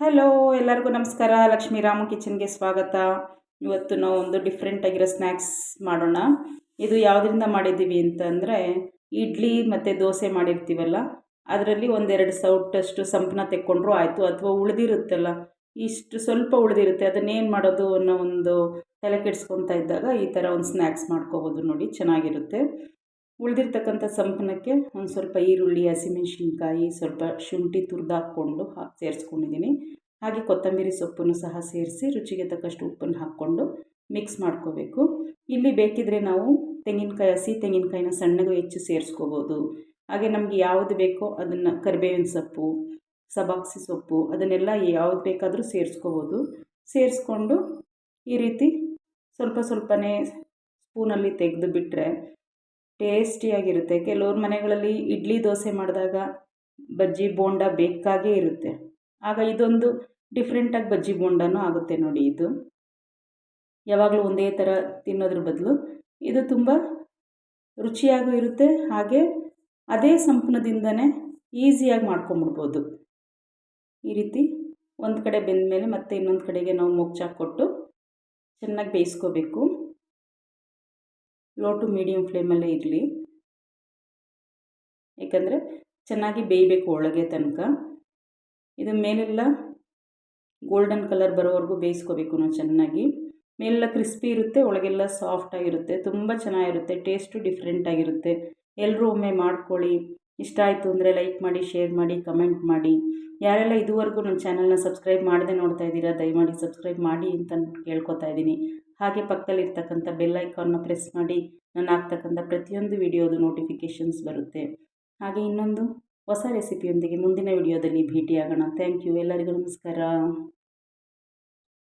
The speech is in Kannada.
ಹಲೋ ಎಲ್ಲರಿಗೂ ನಮಸ್ಕಾರ. ಲಕ್ಷ್ಮೀ ರಾಮು ಕಿಚನ್ಗೆ ಸ್ವಾಗತ. ಇವತ್ತು ನಾವು ಒಂದು ಡಿಫ್ರೆಂಟ್ ಆಗಿರೋ ಸ್ನ್ಯಾಕ್ಸ್ ಮಾಡೋಣ. ಇದು ಯಾವುದರಿಂದ ಮಾಡಿದ್ದೀವಿ ಅಂತಂದರೆ, ಇಡ್ಲಿ ಮತ್ತು ದೋಸೆ ಮಾಡಿರ್ತೀವಲ್ಲ, ಅದರಲ್ಲಿ ಒಂದೆರಡು ಸೌಟಷ್ಟು ಸಂಪನ್ನ ತೆಕ್ಕೊಂಡ್ರೂ ಆಯಿತು. ಅಥವಾ ಉಳಿದಿರುತ್ತಲ್ಲ, ಇಷ್ಟು ಸ್ವಲ್ಪ ಉಳಿದಿರುತ್ತೆ ಅದನ್ನೇನು ಮಾಡೋದು ಅನ್ನೋ ಒಂದು ತಲೆ ಕೆಡಿಸ್ಕೊತಾ ಇದ್ದಾಗ ಈ ಥರ ಒಂದು ಸ್ನ್ಯಾಕ್ಸ್ ಮಾಡ್ಕೋಬೋದು ನೋಡಿ, ಚೆನ್ನಾಗಿರುತ್ತೆ. ಉಳಿದಿರ್ತಕ್ಕಂಥ ಸಂಪನ್ನಕ್ಕೆ ಒಂದು ಸ್ವಲ್ಪ ಈರುಳ್ಳಿ, ಹಸಿಮೆಣಸಿನ್ಕಾಯಿ, ಸ್ವಲ್ಪ ಶುಂಠಿ ತುರಿದು ಹಾಕ್ಕೊಂಡು ಸೇರಿಸ್ಕೊಂಡಿದ್ದೀನಿ. ಹಾಗೆ ಕೊತ್ತಂಬರಿ ಸೊಪ್ಪನ್ನು ಸಹ ಸೇರಿಸಿ ರುಚಿಗೆ ತಕ್ಕಷ್ಟು ಉಪ್ಪನ್ನು ಹಾಕ್ಕೊಂಡು ಮಿಕ್ಸ್ ಮಾಡ್ಕೋಬೇಕು. ಇಲ್ಲಿ ಬೇಕಿದ್ದರೆ ನಾವು ತೆಂಗಿನಕಾಯಿ, ಹಸಿ ತೆಂಗಿನಕಾಯಿನ ಸಣ್ಣಗೆ ಹೆಚ್ಚು ಸೇರಿಸ್ಕೋಬೋದು. ಹಾಗೆ ನಮಗೆ ಯಾವುದು ಬೇಕೋ ಅದನ್ನು ಕರಿಬೇವಿನ ಸೊಪ್ಪು, ಸಬಾಕ್ಸಿ ಸೊಪ್ಪು ಅದನ್ನೆಲ್ಲ ಯಾವ್ದು ಬೇಕಾದರೂ ಸೇರಿಸ್ಕೋಬೋದು. ಸೇರಿಸ್ಕೊಂಡು ಈ ರೀತಿ ಸ್ವಲ್ಪ ಸ್ವಲ್ಪನೇ ಸ್ಪೂನಲ್ಲಿ ತೆಗೆದು ಬಿಟ್ಟರೆ ಟೇಸ್ಟಿಯಾಗಿರುತ್ತೆ. ಕೆಲವ್ರ ಮನೆಗಳಲ್ಲಿ ಇಡ್ಲಿ ದೋಸೆ ಮಾಡಿದಾಗ ಬಜ್ಜಿ ಬೋಂಡ ಬೇಕಾಗೇ ಇರುತ್ತೆ. ಆಗ ಇದೊಂದು ಡಿಫ್ರೆಂಟಾಗಿ ಬಜ್ಜಿ ಬೋಂಡನೂ ಆಗುತ್ತೆ ನೋಡಿ ಇದು. ಯಾವಾಗಲೂ ಒಂದೇ ಥರ ತಿನ್ನೋದ್ರ ಬದಲು ಇದು ತುಂಬ ರುಚಿಯಾಗೂ ಇರುತ್ತೆ. ಹಾಗೆ ಅದೇ ಸಂಪನ್ನದಿಂದನೇ ಈಸಿಯಾಗಿ ಮಾಡ್ಕೊಂಬಿಡ್ಬೋದು. ಈ ರೀತಿ ಒಂದು ಕಡೆ ಬೆಂದ ಮೇಲೆ ಮತ್ತೆ ಇನ್ನೊಂದು ಕಡೆಗೆ ನಾವು ಮುಚ್ಚಾಕಿ ಕೊಟ್ಟು ಚೆನ್ನಾಗಿ ಬೇಯಿಸ್ಕೋಬೇಕು. ಲೋ ಟು ಮೀಡಿಯಮ್ ಫ್ಲೇಮಲ್ಲೇ ಇರಲಿ. ಯಾಕಂದರೆ ಚೆನ್ನಾಗಿ ಬೇಯಬೇಕು ಒಳಗೆ ತನಕ. ಇದು ಮೇಲೆಲ್ಲ ಗೋಲ್ಡನ್ ಕಲರ್ ಬರೋವರೆಗೂ ಬೇಯಿಸ್ಕೋಬೇಕು ನಾವು ಚೆನ್ನಾಗಿ. ಮೇಲೆಲ್ಲ ಕ್ರಿಸ್ಪಿ ಇರುತ್ತೆ, ಒಳಗೆಲ್ಲ ಸಾಫ್ಟಾಗಿರುತ್ತೆ ತುಂಬ ಚೆನ್ನಾಗಿರುತ್ತೆ ಟೇಸ್ಟು ಡಿಫ್ರೆಂಟಾಗಿರುತ್ತೆ ಎಲ್ಲರೂ ಒಮ್ಮೆ ಮಾಡ್ಕೊಳ್ಳಿ. ಇಷ್ಟ ಆಯಿತು ಅಂದರೆ ಲೈಕ್ ಮಾಡಿ ಶೇರ್ ಮಾಡಿ ಕಮೆಂಟ್ ಮಾಡಿ. ಯಾರೆಲ್ಲ ಇದುವರೆಗೂ ನನ್ನ ಚಾನಲ್ನ ಸಬ್ಸ್ಕ್ರೈಬ್ ಮಾಡದೆ ನೋಡ್ತಾ ಇದ್ದೀರಾ, ದಯಮಾಡಿ ಸಬ್ಸ್ಕ್ರೈಬ್ ಮಾಡಿ ಅಂತ ಕೇಳ್ಕೊತಾ ಇದ್ದೀನಿ. ಹಾಗೆ ಪಕ್ಕದಲ್ಲಿರ್ತಕ್ಕಂಥ ಬೆಲ್ ಐಕಾನ್ನ ಪ್ರೆಸ್ ಮಾಡಿ ನಾನು ಹಾಕ್ತಕ್ಕಂಥ ಪ್ರತಿಯೊಂದು ವಿಡಿಯೋದು ನೋಟಿಫಿಕೇಷನ್ಸ್ ಬರುತ್ತೆ. ಹಾಗೆ ಇನ್ನೊಂದು ಹೊಸ ರೆಸಿಪಿಯೊಂದಿಗೆ ಮುಂದಿನ ವಿಡಿಯೋದಲ್ಲಿ ಭೇಟಿಯಾಗೋಣ. ಥ್ಯಾಂಕ್ ಯು ಎಲ್ಲರಿಗೂ ನಮಸ್ಕಾರ.